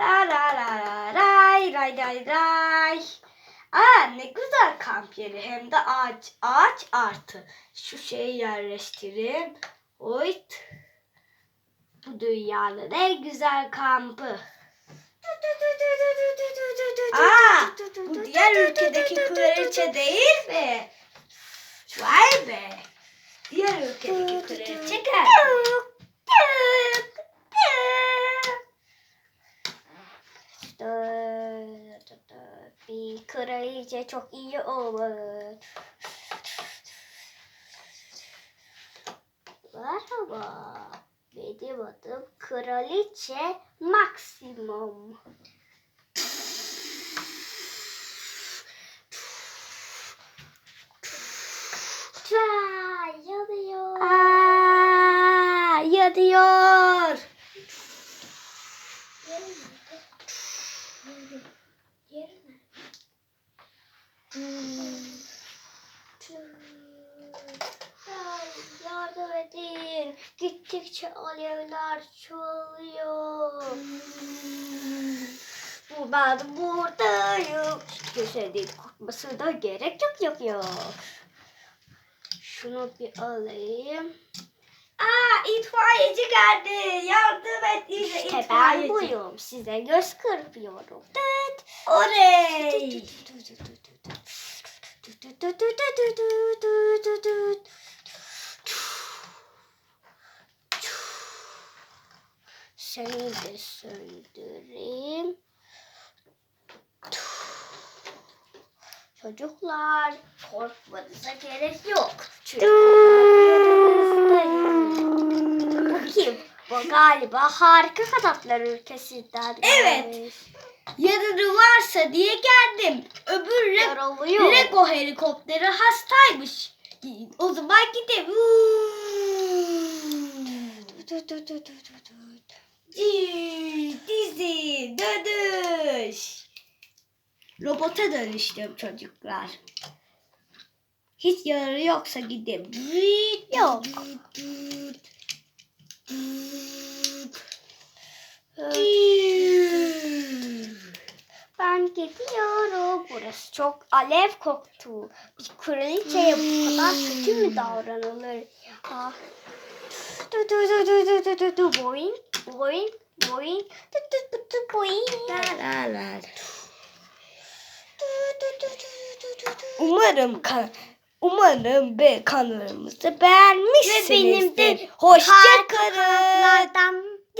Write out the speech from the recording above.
La la la la ray ray ray ray. Aa ne güzel kamp yeri hem de ağaç ağaç artı. Şu şeyi yerleştireyim. Oyt. Bu dünyanın en güzel kampı. Aa bu diğer ülkedeki kraliçe değil mi? Vay be. Diğer ülkedeki kraliçe geldi. Kraliçe çok iyi olur. Merhaba. Benim adım Kraliçe. Tray yanıyor. Aa, yanıyor. Yardım edin. Gittikçe alevler çoğalıyor. Bu ben buradayım. Köşe değil korkması da gerek yok yok yok. Şunu bir alayım. Aa itfaiyeci geldi. Yardım et bize İşte ben buyum. Size göz kırpıyorum. Dıt. Oley. Seni de söndüreyim. Çocuklar korkmanıza gerek yok. Çünkü. Bu kim? Bu galiba harika kanatlar ülkesinden. Evet. Yararı varsa diye geldim. Öbür Re- Yoruluyor. Lego helikopteri hastaymış. O zaman gidelim. Dizi, dönüş. Robota dönüştüm çocuklar. Hiç yararı yoksa gideyim. Yok. Burası çok alev koktu. Bir kraliçeye bu kadar kötü mü davranılır? Ah. Du du du du du du du du boing boing boing du du du du boing. La la la. Umarım kan Umarım be kanalımızı beğenmişsinizdir. Ve benim de Hoşça harika kalın. kanatlardan